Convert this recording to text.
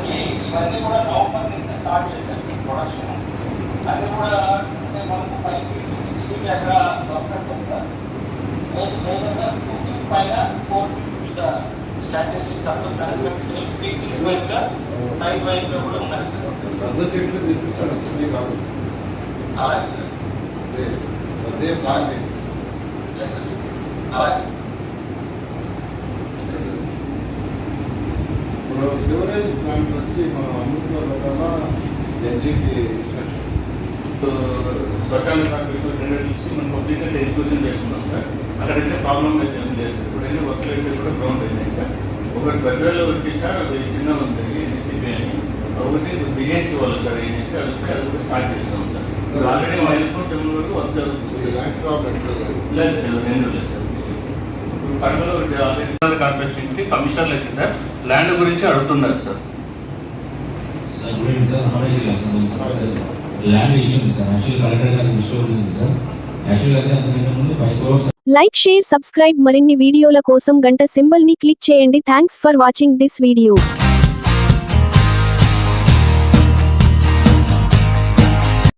మనకి ఇవన్నీ కూడా గవర్నమెంట్ నుంచి స్టార్ట్ చేశారు ప్రొడక్షన్ అన్ని కూడా అంటే మనకు ఫైవ్ ఫీట్ సిక్స్ ఫీట్ ఎక్కడ గవర్నమెంట్ వస్తారు మేజర్గా టూ ఫీట్ పైన ఫోర్ ఫీట్ స్టాటిస్టిక్స్ అందరూ మేనేజ్మెంట్ ట్రైన్ స్పీసీస్ వైజ్గా టైప్ వైజ్గా కూడా ఉన్నారు సార్ అందరు చెట్లు తెప్పించాలి వచ్చింది కాదు అలాగే సార్ అదే అదే ప్లాన్ అలాగే సార్ సివరేజ్ ప్లాంట్ వచ్చి మనం అమృతలో పెట్టాలా ఎన్జీకి స్వచ్ఛాంద టెండర్ చూసి మనం పబ్లిక్గా ఎగ్జిక్యూషన్ చేస్తున్నాం సార్. అక్కడైతే ప్రాబ్లం అయితే ఏం లేదు ఇప్పుడైతే వర్క్లు అయితే కూడా గ్రౌండ్ అయినాయి సార్. ఒకటి పెద్దలో వచ్చి సార్ అది చిన్న ఉంది ఎన్సీపీ అని. ఒకటి బిజెన్సీ వాళ్ళు సార్ ఏంటంటే అది అది కూడా స్టార్ట్ చేస్తాం సార్. ఆల్రెడీ మా ఎయిర్పోర్ట్ టెంపుల్ వరకు వర్క్ జరుగుతుంది. లేదు సార్ రెండు లేదు సార్. సార్. ల్యాండ్ గురించి అడుగుతున్నారు సార్. లైక్ షేర్ సబ్స్క్రైబ్ మరిన్ని వీడియోల కోసం గంట సింబల్ని క్లిక్ చేయండి. Thanks for watching this video